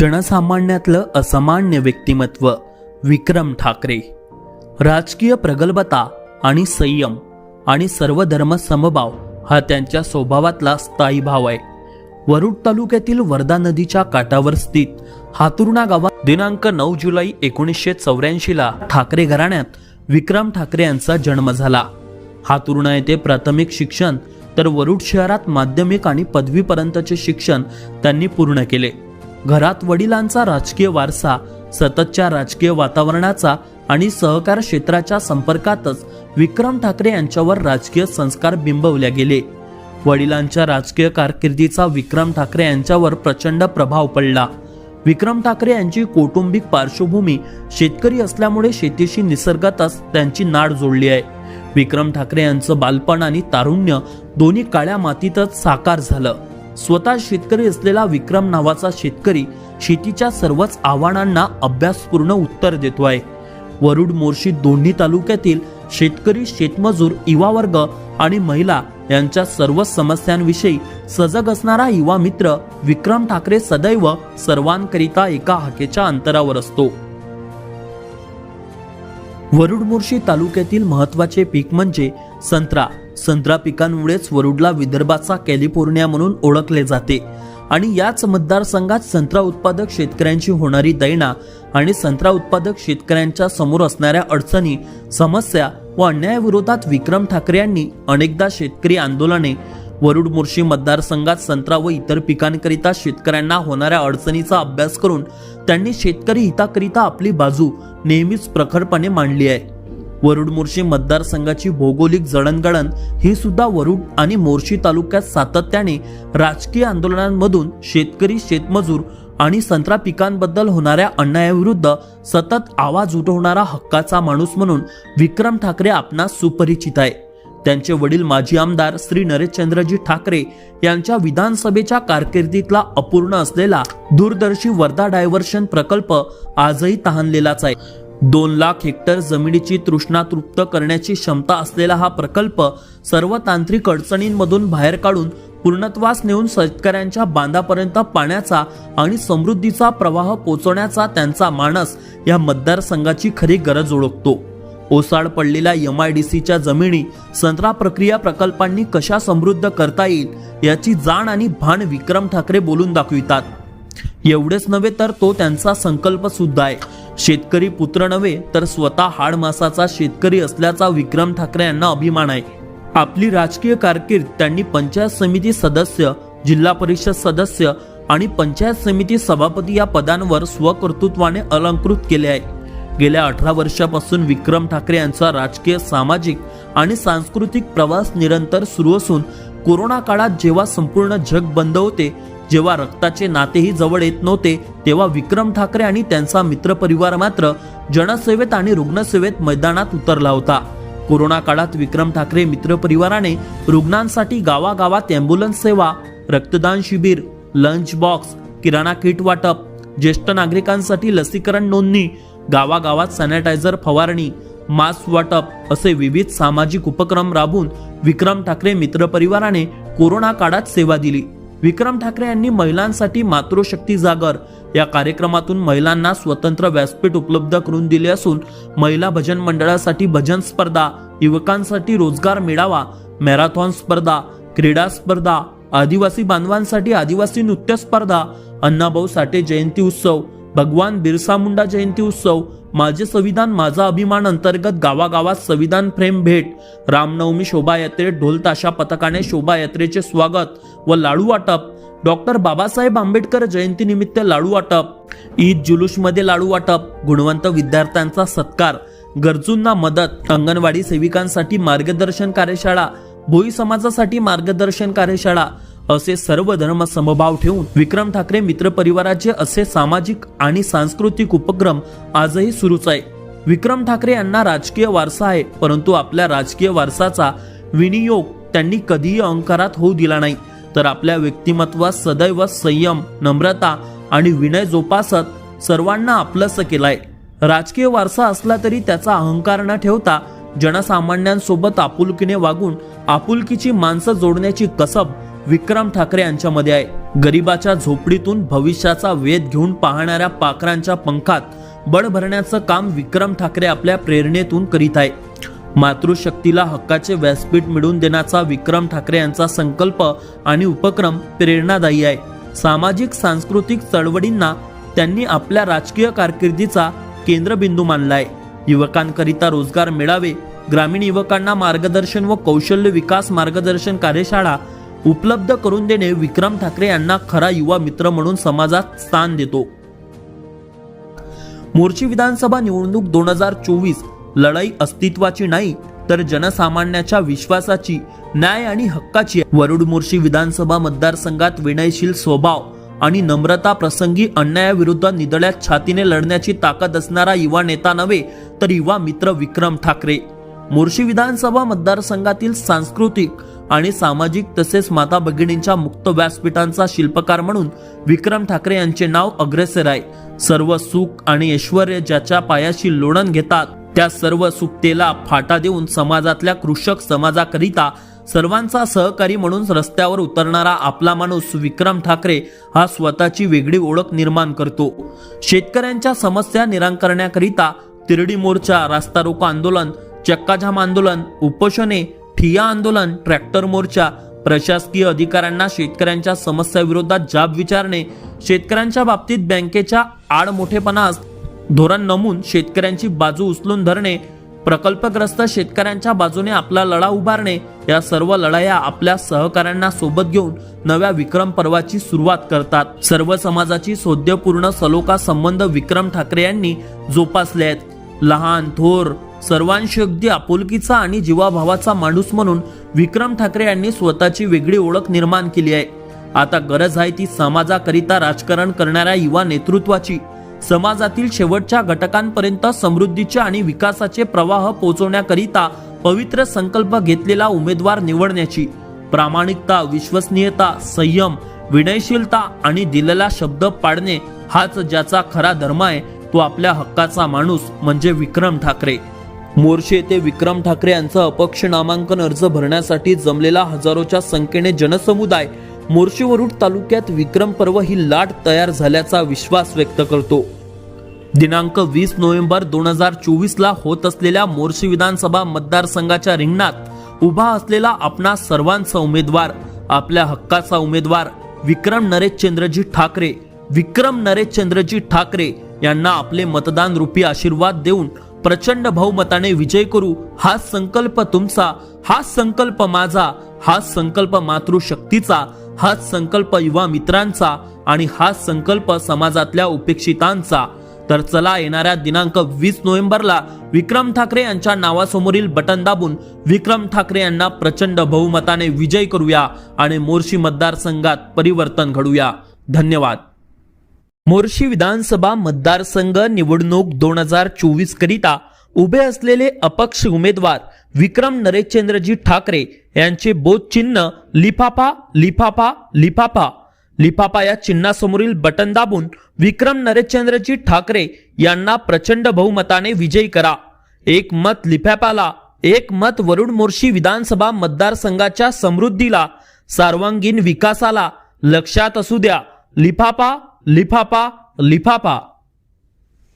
जनसामान्यातलं असामान्य व्यक्तिमत्व विक्रम ठाकरे. राजकीय प्रगल्भता आणि संयम आणि सर्व धर्म समभाव हा त्यांच्या स्वभावातला स्थायी भाव आहे. वरुड तालुक्यातील वर्धा नदीच्या काठावर स्थित हातुर्णा गावात दिनांक नऊ जुलै एकोणीसशे चौऱ्याऐंशीला ठाकरे घराण्यात विक्रम ठाकरे यांचा जन्म झाला. हातुर्णा येथे प्राथमिक शिक्षण तर वरुड शहरात माध्यमिक आणि पदवीपर्यंतचे शिक्षण त्यांनी पूर्ण केले. घरात वडिलांचा राजकीय वारसा सततच्या राजकीय वातावरणाचा आणि सहकार क्षेत्राच्या संपर्कातच विक्रम ठाकरे यांच्यावर राजकीय संस्कार बिंबवले गेले. वडिलांच्या राजकीय कारकिर्दीचा विक्रम ठाकरे यांच्यावर प्रचंड प्रभाव पडला. विक्रम ठाकरे यांची कौटुंबिक पार्श्वभूमी शेतकरी असल्यामुळे शेतीशी निसर्गातच त्यांची नाड जोडली आहे. विक्रम ठाकरे यांचं बालपण आणि तारुण्य दोन्ही काळ्या मातीतच साकार झालं. स्वतः शेतकरी असलेला विक्रम नावाचा शेतकरी शेतीच्या सर्वच आव्हानांना अभ्यासपूर्ण उत्तर देतो आहे. वरुड मोर्शी दोन्ही तालुक्यातील शेतकरी शेतमजूर युवा वर्ग आणि महिला यांच्या सर्व समस्यांविषयी सजग असणारा युवा मित्र विक्रम ठाकरे सदैव सर्वांकरिता एका हाकेच्या अंतरावर असतो. वरुड मोर्शी तालुक्यातील महत्त्वाचे पीक म्हणजे संत्रा. संत्रा पिकांमुळेच वरुडला विदर्भाचा कॅलिफोर्निया म्हणून ओळखले जाते. आणि याच मतदारसंघात संत्रा उत्पादक शेतकऱ्यांची होणारी दैना आणि संत्रा उत्पादक शेतकऱ्यांच्या समोर असणाऱ्या अडचणी समस्या व अन्यायाविरोधात विक्रम ठाकरे यांनी अनेकदा शेतकरी आंदोलने वरुड मोर्शी मतदारसंघात संत्रा व इतर पिकांकरिता शेतकऱ्यांना होणाऱ्या अडचणीचा अभ्यास करून त्यांनी शेतकरी हिताकरिता आपली बाजू नेहमीच प्रखरपणे मांडली आहे. वरुड मोर्शी मतदारसंघाची भौगोलिक जडणघडण ही सुद्धा वरुड आणि मोर्शी तालुक्यात सातत्याने राजकीय आंदोलनांमधून शेतकरी शेतमजूर आणि संत्रा पिकांबद्दल होणाऱ्या अन्यायाविरुद्ध सतत आवाज उठवणारा हक्काचा माणूस म्हणून विक्रम ठाकरे आपणास सुपरिचित आहे. त्यांचे वडील माजी आमदार श्री नरेशचंद्रजी ठाकरे यांच्या विधानसभेच्या कारकिर्दीतला अपूर्ण असलेला दूरदर्शी वर्धा डायव्हर्शन प्रकल्प आजही तहानलेलाच आहे. दोन लाख हेक्टर जमिनीची तृष्णा तृप्त करण्याची क्षमता असलेला हा प्रकल्प सर्व तांत्रिक अडचणींमधून बाहेर काढून पूर्णत्वास नेऊन शेतकऱ्यांच्या बांधापर्यंत पाण्याचा आणि समृद्धीचा प्रवाह पोचवण्याचा त्यांचा मानस या मतदारसंघाची खरी गरज ओळखतो. ओसाड पडलेल्या एम आय डी सीच्या जमिनी संत्रा प्रक्रिया प्रकल्पांनी कशा समृद्ध करता येईल याची जाण आणि भान विक्रम ठाकरे बोलून दाखवितात. एवढेच नव्हे तर तो त्यांचा संकल्प सुद्धा आहे. शेतकरी पुत्र नव्हे तर स्वतः हाड मासाचा शेतकरी असल्याचा विक्रम ठाकरे यांना अभिमान आहे. आपली राजकीय कारकीर्द त्यांनी पंचायत समिती सदस्य जिल्हा परिषद सदस्य आणि पंचायत समिती सभापती या पदांवर स्वकर्तृत्वाने अलंकृत केले आहे. गेल्या अठरा वर्षापासून विक्रम ठाकरे यांचा राजकीय सामाजिक आणि सांस्कृतिक प्रवास निरंतर सुरू असून कोरोना काळात जेव्हा संपूर्ण जग बंद होते जेव्हा रक्ताचे नातेही जवळ येत नव्हते तेव्हा विक्रम ठाकरे आणि त्यांचा मित्रपरिवार मात्र जनसेवेत आणि रुग्णसेवेत मैदानात उतरला होता. कोरोना काळात विक्रम ठाकरे मित्रपरिवाराने रुग्णांसाठी गावागावात अँब्युलन्स सेवा रक्तदान शिबिर लंच बॉक्स किराणा किट वाटप ज्येष्ठ नागरिकांसाठी लसीकरण नोंदणी गावागावात सॅनिटायझर फवारणी मास्क वाटप असे विविध सामाजिक उपक्रम राबवून विक्रम ठाकरे मित्रपरिवाराने कोरोना काळात सेवा दिली. विक्रम ठाकरे यांनी महिलांसाठी मातृशक्ती जागर. या कार्यक्रमातून महिलांना स्वतंत्र व्यासपीठ उपलब्ध करून दिले असून महिला भजन मंडळासाठी भजन स्पर्धा युवकांसाठी रोजगार मेळावा मॅरेथॉन स्पर्धा क्रीडा स्पर्धा आदिवासी बांधवांसाठी आदिवासी नृत्य स्पर्धा अण्णाभाऊ साठे जयंती उत्सव भगवान बिरसा मुंडा जयंती उत्सव माझे संविधान माझा अभिमान अंतर्गत गावागावात संविधान फ्रेम भेट रामनवमी शोभायात्रेत ढोल ताशा पथकाने शोभायात्रेचे स्वागत व लाडू वाटप डॉक्टर बाबासाहेब आंबेडकर जयंतीनिमित्त लाडू वाटप ईद जुलूसमध्ये लाडू वाटप गुणवंत विद्यार्थ्यांचा सत्कार गरजूंना मदत अंगणवाडी सेविकांसाठी मार्गदर्शन कार्यशाळा भोई समाजासाठी मार्गदर्शन कार्यशाळा असे सर्व धर्म समभाव ठेवून विक्रम ठाकरे मित्र परिवाराचे असे सामाजिक आणि सांस्कृतिक उपक्रम आजही सुरूच आहे. विक्रम ठाकरे यांना राजकीय वारसा आहे परंतु आपल्या राजकीय वारसाचा विनियोग त्यांनी कधीही अहंकारात होऊ दिला नाही. तर आपल्या व्यक्तिमत्वात सदैव संयम नम्रता आणि विनय जोपासत सर्वांना आपलंसं केलाय. राजकीय वारसा असला तरी त्याचा अहंकार न ठेवता जनसामान्यांसोबत आपुलकीने वागून आपुलकीची माणसं जोडण्याची कसब विक्रम ठाकरे यांच्यामध्ये आहे. गरिबाच्या झोपडीतून भविष्याचा वेध घेऊन पाहणाऱ्या पाखरांच्या पंखात बळ भरण्याचं काम विक्रम ठाकरे आपल्या प्रेरणेतून करीत आहे. मातृशक्तीला हक्काचे व्यासपीठ मिळवून देण्याचा विक्रम ठाकरे यांचा संकल्प आणि उपक्रम प्रेरणादायी आहे. सामाजिक सांस्कृतिक चळवळींना त्यांनी आपल्या राजकीय कारकिर्दीचा केंद्रबिंदू मानलाय युवकांकरिता रोजगार मिळावे ग्रामीण युवकांना मार्गदर्शन व कौशल्य विकास मार्गदर्शन कार्यशाळा उपलब्ध करून देणे विक्रम ठाकरे यांना खरा युवा मित्र म्हणून समाजात स्थान देतो. मोर्ची विधानसभा निवडणूक दोन हजार चोवीस लढाई अस्तित्वाची नाही तर जनसामान्याच्या विश्वासाची न्याय आणि हक्काची वरुड मोर्शी विधानसभा मतदारसंघात विनयशील स्वभाव आणि नम्रता प्रसंगी अन्यायाविरुद्ध निदळ्या छातीने लढण्याची ताकद असणारा युवा नेता नव्हे तर युवा मित्र विक्रम ठाकरे. मोर्शी विधानसभा मतदारसंघातील सांस्कृतिक आणि सामाजिक तसेच माता भगिनींच्या मुक्त व्यासपीठांचा शिल्पकार म्हणून विक्रम ठाकरे यांचे नाव अग्रेसर आहे. सर्व सुख आणि ऐश्वर ज्याच्या पायाशी लोणन घेतात त्या सर्व सुखतेला फाटा देऊन समाजातल्या कृषक समाजाकरिता सर्वांचा सहकारी म्हणून रस्त्यावर उतरणारा आपला माणूस विक्रम ठाकरे हा स्वतःची वेगळी ओळख निर्माण करतो. शेतकऱ्यांच्या समस्या निराकरण्याकरिता तिरडी मोर्चा रास्ता रोको आंदोलन चक्काजाम आंदोलन उपोषणे ठिया आंदोलन ट्रॅक्टर मोर्चा प्रशासकीय अधिकाऱ्यांना शेतकऱ्यांच्या समस्याविरोधात जाब विचारणे शेतकऱ्यांच्या बाबतीत बँकेच्या आडमोठेपणास धोरण नमून शेतकऱ्यांची बाजू उचलून धरणे प्रकल्पग्रस्त शेतकऱ्यांच्या बाजूने आपला लढा उभारणे या सर्व लढाया आपल्या सहकाऱ्यांना सोबत घेऊन नव्या विक्रम पर्वाची सुरुवात करतात. सर्व समाजाची सौद्यपूर्ण सलोखा संबंध विक्रम ठाकरे यांनी जोपासले आहेत. लहान थोर सर्वांशी अगदी आपुलकीचा आणि जीवाभावाचा माणूस म्हणून विक्रम ठाकरे यांनी स्वतःची वेगळी ओळख निर्माण केली आहे. आता गरज आहे ती समाजाकरिता राजकारण करणाऱ्या युवा नेतृत्वाची. समाजातील शेवटच्या घटकांपर्यंत समृद्धीचे आणि विकासाचे प्रवाह पोहोचवण्याकरिता पवित्र संकल्प घेतलेला उमेदवार निवडण्याची. प्रामाणिकता विश्वसनीयता संयम विनयशीलता आणि दिलेला शब्द पाडणे हाच ज्याचा खरा धर्म आहे तो आपल्या हक्काचा माणूस म्हणजे विक्रम ठाकरे. मोर्शे येथे विक्रम ठाकरे यांचा अपक्ष नामांकन अर्ज भरण्यासाठी जमलेला हजारोच्या संख्येने जनसमुदाय मोर्शी वरुड तालुक्यात विक्रम पर्व ही लाट तयार झाल्याचा विश्वास व्यक्त करतो. दिनांक वीस नोव्हेंबर दोन हजार चोवीस ला होत असलेल्या मोर्शी विधानसभा मतदारसंघाच्या रिंगणात उभा असलेला आपणा सर्वांचा उमेदवार आपल्या हक्काचा उमेदवार विक्रम नरेशचंद्रजी ठाकरे. विक्रम नरेशचंद्रजी ठाकरे यांना आपले मतदान रूपी आशीर्वाद देऊन प्रचंड बहुमताने विजय करू हा संकल्प तुमचा हा संकल्प माझा हा संकल्प मातृशक्तीचा हा संकल्प युवा मित्रांचा आणि हा संकल्प समाजातल्या उपेक्षितांचा. तर चला येणाऱ्या दिनांक वीस नोव्हेंबरला विक्रम ठाकरे यांच्या नावासमोरील बटन दाबून विक्रम ठाकरे यांना प्रचंड बहुमताने विजय करूया आणि मोर्शी मतदारसंघात परिवर्तन घडूया. धन्यवाद. मोर्शी विधानसभा मतदारसंघ निवडणूक दोन हजार चोवीस करिता उभे असलेले अपक्ष उमेदवार विक्रम नरेशचंद्रजी ठाकरे यांचे बोधचिन्ह लिफाफा लिफाफा लिफाफा. लिफाफा या चिन्हासमोरील बटन दाबून विक्रम नरेशचंद्रजी ठाकरे यांना प्रचंड बहुमताने विजयी करा. एक मत लिफाफाला एक मत वरुण मोर्शी विधानसभा मतदारसंघाच्या समृद्धीला सर्वांगीण विकासाला लक्षात असू द्या. लिफाफा लिफाफा लिफाफा